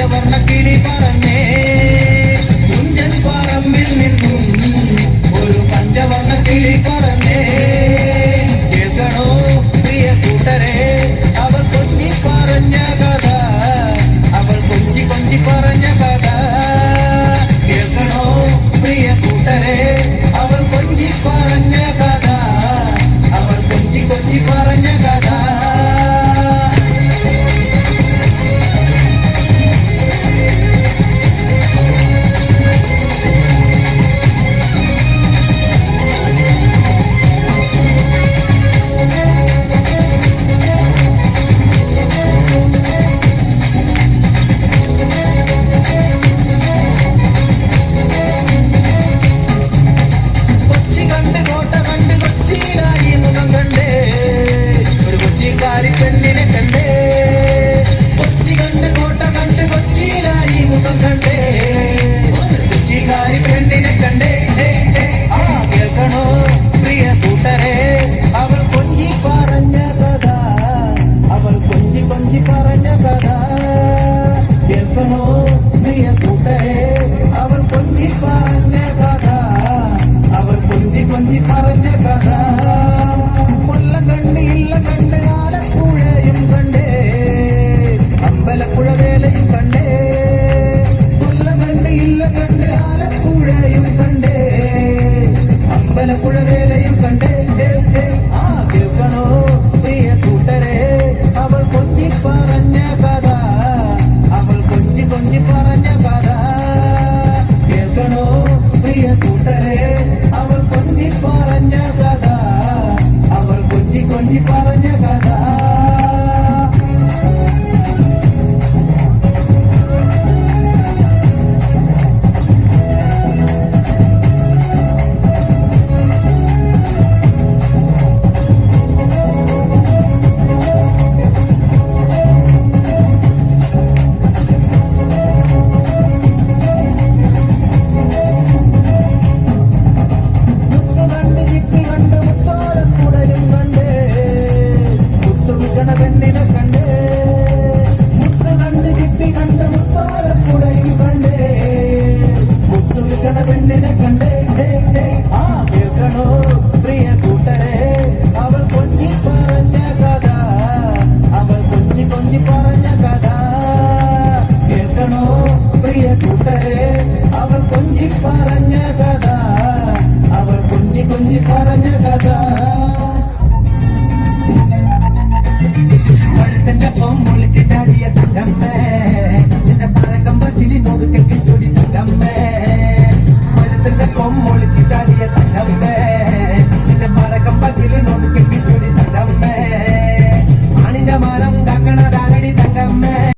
ഒരു പഞ്ചവർണ കിളി പറഞ്ഞേ. കുഞ്ചൻ പറമ്പിൽ നിന്നും ഒരു പഞ്ചവർണ കിളി പറഞ്ഞേ. അമ്പലപ്പുഴ വേലയും കണ്ടേ ആ കേൾക്കണോ അവൾ കൊഞ്ചി പറഞ്ഞ കഥ. അവൾ കൊഞ്ചി കൊഞ്ചി പറഞ്ഞ കഥ. കേൾക്കണോ പ്രിയ കൂട്ടരെ? അവൾ കൊഞ്ചി പറഞ്ഞ മുത്തു വിൽക്കണ കണ്ടേ. മുത്തു ചിപ്പി കണ്ട് മുത്തോലക്കുടലും കണ്ടേ. മുത്തു കണ്ടേ. ആ കേൾക്കണോ പ്രിയ കൂട്ടരെ? അവൾ കൊഞ്ചി പറഞ്ഞ കഥ. അവൾ കൊഞ്ചി കൊഞ്ചി പറഞ്ഞ കഥ. കേൾക്കണോ പ്രിയ കൂട്ടരെ? അവൾ കൊഞ്ചി പറഞ്ഞ